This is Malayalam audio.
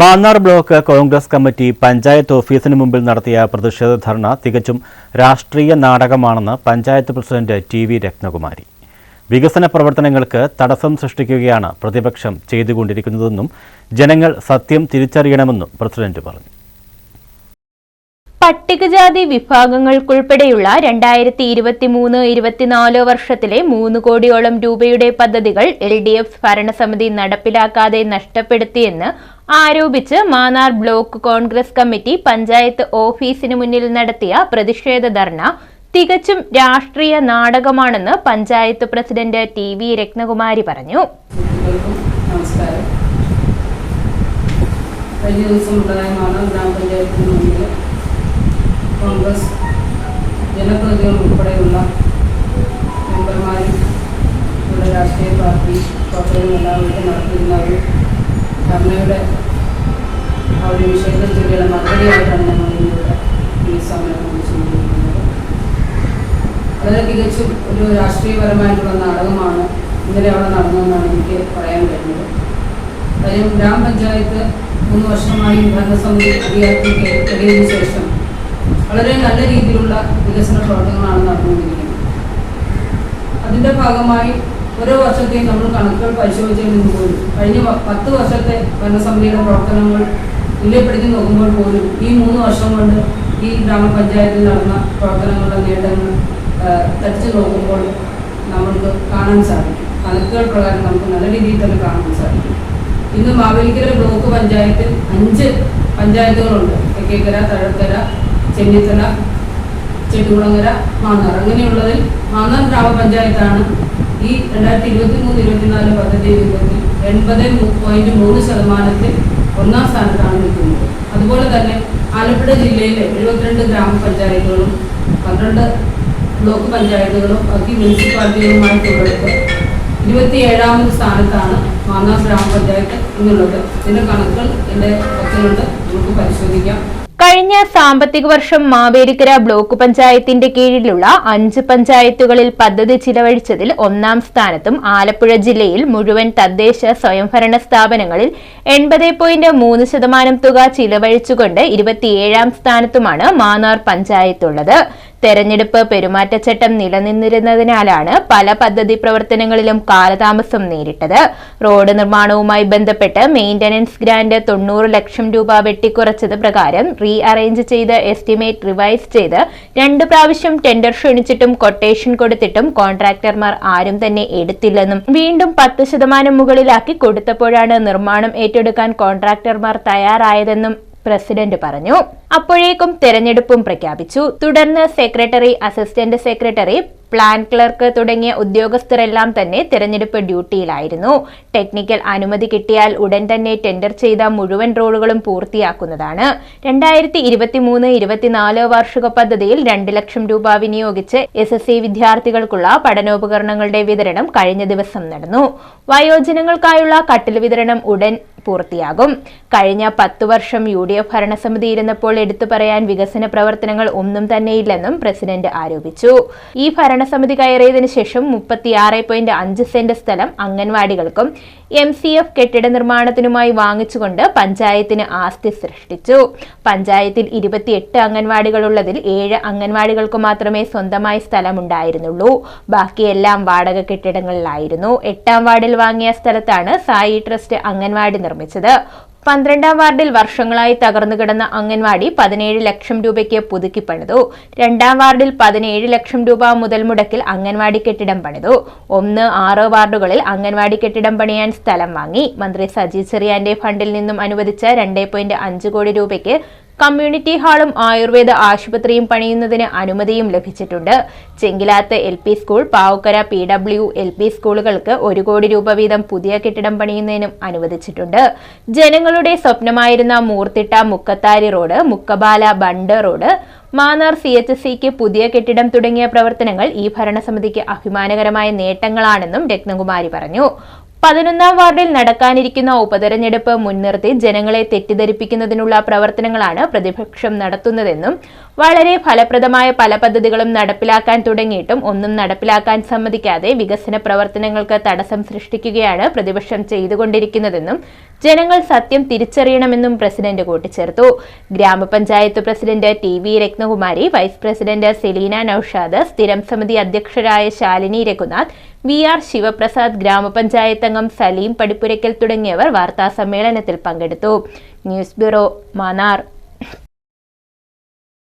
മാന്നാർ ബ്ലോക്ക് കോൺഗ്രസ് കമ്മിറ്റി പഞ്ചായത്ത് ഓഫീസിന് മുമ്പിൽ നടത്തിയ പ്രതിഷേധ ധർണ തികച്ചും രാഷ്ട്രീയ നാടകമാണെന്ന് panchayat president T V Ratnakumari. വികസന പ്രവർത്തനങ്ങൾക്ക് തടസ്സം സൃഷ്ടിക്കുകയാണ് പ്രതിപക്ഷം ചെയ്തുകൊണ്ടിരിക്കുന്നതെന്നും ജനങ്ങൾ സത്യം തിരിച്ചറിയണമെന്നും പ്രസിഡന്റ് പറഞ്ഞു. പട്ടികജാതി വിഭാഗങ്ങൾക്കുൾപ്പെടെയുള്ള രണ്ടായിരത്തി ഇരുപത്തിമൂന്ന് ഇരുപത്തിനാല് വർഷത്തിലെ മൂന്ന് കോടിയോളം രൂപയുടെ പദ്ധതികൾ എൽ ഡി എഫ് ഭരണസമിതി നടപ്പിലാക്കാതെ നഷ്ടപ്പെടുത്തിയെന്ന് ആരോപിച്ച് മാന്നാർ ബ്ലോക്ക് കോൺഗ്രസ് കമ്മിറ്റി പഞ്ചായത്ത് ഓഫീസിന് മുന്നിൽ നടത്തിയ പ്രതിഷേധ ധർണ തികച്ചും രാഷ്ട്രീയ നാടകമാണെന്ന് panchayat president T V Ratnakumari പറഞ്ഞു. നമസ്കാരം. കഴിഞ്ഞ ദിവസം ഉണ്ടായമാണ് ഗ്രാമപഞ്ചായത്തിന് മുന്നിൽ കോൺഗ്രസ് ജനപ്രതിനിധികൾ ഉൾപ്പെടെയുള്ള മെമ്പർമാരും ഇവിടെ രാഷ്ട്രീയ പാർട്ടി പ്രവർത്തകരും എല്ലാവരും നടത്തിയിരുന്ന ഒരു ധർണയുടെ ആ ഒരു വിഷയത്തെ ചൊല്ലിയുള്ള മറുപടിയായിട്ടാണ് ഞങ്ങൾ ഇന്നിവിടെ ഈ സമരം വിളിച്ചുകൊണ്ടിരിക്കുന്നത് വളരെ തികച്ചും ഒരു രാഷ്ട്രീയപരമായിട്ടുള്ള നാടകമാണ് ഇന്നലെ അവിടെ നടന്നതെന്നാണ് എനിക്ക് പറയാൻ കഴിഞ്ഞത്. കാര്യം ഗ്രാമപഞ്ചായത്ത് മൂന്ന് വർഷമായി ഭരണസമിതി അധികാരത്തിൽ കഴിയുന്ന ശേഷം വളരെ നല്ല രീതിയിലുള്ള വികസന പ്രവർത്തനങ്ങളാണ് നടന്നുകൊണ്ടിരിക്കുന്നത്. അതിന്റെ ഭാഗമായി ഓരോ വർഷത്തെയും നമ്മൾ കണക്കുകൾ പരിശോധിച്ചതിൽ നിന്ന് പോലും കഴിഞ്ഞ പത്ത് വർഷത്തെ ഭരണസമിതിയുടെ പ്രവർത്തനങ്ങൾ തുല്യപ്പെടുത്തി നോക്കുമ്പോൾ പോലും ഈ മൂന്ന് വർഷം കൊണ്ട് ഈ ഗ്രാമപഞ്ചായത്തിൽ നടന്ന പ്രവർത്തനങ്ങളുടെ നേട്ടങ്ങൾ ആ, തടിച്ചു നോക്കുമ്പോൾ നമുക്ക് കാണാൻ സാധിക്കും. കണക്കുകൾ പ്രകാരം നമുക്ക് നല്ല രീതിയിൽ തന്നെ കാണാൻ സാധിക്കും. ഇന്ന് മാവേലിക്കര ബ്ലോക്ക് പഞ്ചായത്തിൽ അഞ്ച് പഞ്ചായത്തുകളുണ്ട്. തെക്കേക്കര തഴക്കര ചെന്നിത്തല ചെട്ടുകുളങ്ങര മാന്നാർ. അങ്ങനെയുള്ളതിൽ മാന്നാർ ഗ്രാമപഞ്ചായത്താണ് ഈ രണ്ടായിരത്തി ഇരുപത്തി മൂന്ന് ഇരുപത്തിനാല് പദ്ധതി രൂപത്തിൽ എൺപത് പോയിന്റ് മൂന്ന് ശതമാനത്തിൽ ഒന്നാം സ്ഥാനത്താണ് നിൽക്കുന്നത്. അതുപോലെ തന്നെ ആലപ്പുഴ ജില്ലയിലെ എഴുപത്തിരണ്ട് ഗ്രാമപഞ്ചായത്തുകളും പന്ത്രണ്ട് ബ്ലോക്ക് പഞ്ചായത്തുകളും ബാക്കി മുനിസിപ്പാലിറ്റികളുമായി ഇരുപത്തി ഇരുപത്തിയേഴാമത് സ്ഥാനത്താണ് മാന്നാർ ഗ്രാമപഞ്ചായത്ത് എന്നുള്ളത്. ഇതിന്റെ കണക്കുകൾ എന്റെ പക്കലുണ്ട്. നമുക്ക് പരിശോധിക്കാം. കഴിഞ്ഞ സാമ്പത്തിക വർഷം മാവേലിക്കര ബ്ലോക്ക് പഞ്ചായത്തിന്റെ കീഴിലുള്ള അഞ്ച് പഞ്ചായത്തുകളിൽ പദ്ധതി ചിലവഴിച്ചതിൽ ഒന്നാം സ്ഥാനത്തും ആലപ്പുഴ ജില്ലയിൽ മുഴുവൻ തദ്ദേശ സ്വയംഭരണ സ്ഥാപനങ്ങളിൽ എൺപത് പോയിന്റ് മൂന്ന് ശതമാനം തുക ചിലവഴിച്ചുകൊണ്ട് ഇരുപത്തിയേഴാം സ്ഥാനത്തുമാണ് മാന്നാർ പഞ്ചായത്തുള്ളത്. തെരഞ്ഞെടുപ്പ് പെരുമാറ്റച്ചട്ടം നിലനിന്നിരുന്നതിനാലാണ് പല പദ്ധതി പ്രവർത്തനങ്ങളിലും കാലതാമസം നേരിട്ടത്. റോഡ് നിർമ്മാണവുമായി ബന്ധപ്പെട്ട് മെയിന്റനൻസ് ഗ്രാന്റ് തൊണ്ണൂറ് ലക്ഷം രൂപ വെട്ടിക്കുറച്ചത് പ്രകാരം റീ അറേഞ്ച് ചെയ്ത് എസ്റ്റിമേറ്റ് റിവൈസ് ചെയ്ത് രണ്ട് പ്രാവശ്യം ടെൻഡർ ക്ഷണിച്ചിട്ടും കൊട്ടേഷൻ കൊടുത്തിട്ടും കോൺട്രാക്ടർമാർ ആരും തന്നെ എടുത്തില്ലെന്നും വീണ്ടും പത്ത് ശതമാനം മുകളിലാക്കി കൊടുത്തപ്പോഴാണ് നിർമ്മാണം ഏറ്റെടുക്കാൻ കോൺട്രാക്ടർമാർ തയ്യാറായതെന്നും പ്രസിഡന്റ് പറഞ്ഞു. അപ്പോഴേക്കും തെരഞ്ഞെടുപ്പും പ്രഖ്യാപിച്ചു. തുടർന്ന് secretary assistant secretary plan clerk തുടങ്ങിയ ഉദ്യോഗസ്ഥരെല്ലാം തന്നെ തെരഞ്ഞെടുപ്പ് ഡ്യൂട്ടിയിലായിരുന്നു. ടെക്നിക്കൽ അനുമതി കിട്ടിയാൽ ഉടൻ തന്നെ ടെൻഡർ ചെയ്ത മുഴുവൻ റോഡുകളും പൂർത്തിയാക്കുന്നതാണ്. രണ്ടായിരത്തി ഇരുപത്തി മൂന്ന് ഇരുപത്തിനാല് വാർഷിക പദ്ധതിയിൽ രണ്ട് ലക്ഷം രൂപ വിനിയോഗിച്ച് എസ് എസ് സി വിദ്യാർത്ഥികൾക്കുള്ള പഠനോപകരണങ്ങളുടെ വിതരണം കഴിഞ്ഞ ദിവസം നടന്നു. വയോജനങ്ങൾക്കായുള്ള കട്ടിൽ വിതരണം ഉടൻ പൂർത്തിയാകും. കഴിഞ്ഞ പത്തു വർഷം യു ഡി എഫ് ഭരണസമിതി ഇരുന്നപ്പോൾ എടുത്തു പറയാൻ വികസന പ്രവർത്തനങ്ങൾ ഒന്നും തന്നെയില്ലെന്നും പ്രസിഡന്റ് ആരോപിച്ചു. ഈ ഭരണസമിതി കയറിയതിനു ശേഷം മുപ്പത്തിയാറ് പോയിന്റ് അഞ്ച് സെന്റ് സ്ഥലം അംഗൻവാടികൾക്കും എം സി എഫ് കെട്ടിട നിർമ്മാണത്തിനുമായി വാങ്ങിച്ചുകൊണ്ട് പഞ്ചായത്തിന് ആസ്തി സൃഷ്ടിച്ചു. പഞ്ചായത്തിൽ ഇരുപത്തിയെട്ട് അംഗൻവാടികളുള്ളതിൽ ഏഴ് അംഗൻവാടികൾക്ക് മാത്രമേ സ്വന്തമായി സ്ഥലമുണ്ടായിരുന്നുള്ളൂ. ബാക്കിയെല്ലാം വാടക കെട്ടിടങ്ങളിലായിരുന്നു. എട്ടാം വാർഡിൽ വാങ്ങിയ സ്ഥലത്താണ് സായി ട്രസ്റ്റ് അംഗൻവാടി നിർമ്മിച്ചത്. പന്ത്രണ്ടാം വാർഡിൽ വർഷങ്ങളായി തകർന്നു കിടന്ന അംഗൻവാടി പതിനേഴ് ലക്ഷം രൂപയ്ക്ക് പുതുക്കി പണിതു. രണ്ടാം വാർഡിൽ പതിനേഴ് ലക്ഷം രൂപ മുതൽ മുടക്കിൽ അംഗൻവാടി കെട്ടിടം പണിതു. ഒന്ന് ആറ് വാർഡുകളിൽ അംഗൻവാടി കെട്ടിടം പണിയാൻ സ്ഥലം വാങ്ങി. മന്ത്രി സജി ചെറിയാന്റെ ഫണ്ടിൽ നിന്നും അനുവദിച്ച രണ്ടേ കോടി രൂപയ്ക്ക് കമ്മ്യൂണിറ്റി ഹാളും ആയുർവേദ ആശുപത്രിയും പണിയുന്നതിന് അനുമതിയും ലഭിച്ചിട്ടുണ്ട്. Chenkilath L P school Pavakkara P W L P സ്കൂളുകൾക്ക് ഒരു കോടി രൂപ വീതം പുതിയ കെട്ടിടം പണിയുന്നതിനും അനുവദിച്ചിട്ടുണ്ട്. ജനങ്ങളുടെ സ്വപ്നമായിരുന്ന Moorthitta Mukkathari road Mukkabala bund road Mannar C H സിക്ക് പുതിയ കെട്ടിടം തുടങ്ങിയ പ്രവർത്തനങ്ങൾ ഈ ഭരണസമിതിക്ക് അഭിമാനകരമായ നേട്ടങ്ങളാണെന്നും രത്നകുമാരി പറഞ്ഞു. പതിനൊന്നാം വാർഡിൽ നടക്കാനിരിക്കുന്ന ഉപതെരഞ്ഞെടുപ്പ് മുൻനിർത്തി ജനങ്ങളെ തെറ്റിദ്ധരിപ്പിക്കുന്നതിനുള്ള പ്രവർത്തനങ്ങളാണ് പ്രതിപക്ഷം നടത്തുന്നതെന്നും വളരെ ഫലപ്രദമായ പല പദ്ധതികളും നടപ്പിലാക്കാൻ തുടങ്ങിയിട്ടും ഒന്നും നടപ്പിലാക്കാൻ സമ്മതിക്കാതെ വികസന പ്രവർത്തനങ്ങൾക്ക് തടസ്സം സൃഷ്ടിക്കുകയാണ് പ്രതിപക്ഷം ചെയ്തുകൊണ്ടിരിക്കുന്നതെന്നും ജനങ്ങൾ സത്യം തിരിച്ചറിയണമെന്നും പ്രസിഡന്റ് കൂട്ടിച്ചേർത്തു. ഗ്രാമപഞ്ചായത്ത് president T V Ratnakumari vice president Selina Naushad സ്ഥിരം സമിതി അധ്യക്ഷരായ ശാലിനി രഘുനാഥ് വി ആർ ശിവപ്രസാദ് ഗ്രാമപഞ്ചായത്ത് അംഗം സലീം പടിപ്പുരയ്ക്കൽ തുടങ്ങിയവർ വാർത്താ സമ്മേളനത്തിൽ പങ്കെടുത്തു. News bureau Mannar.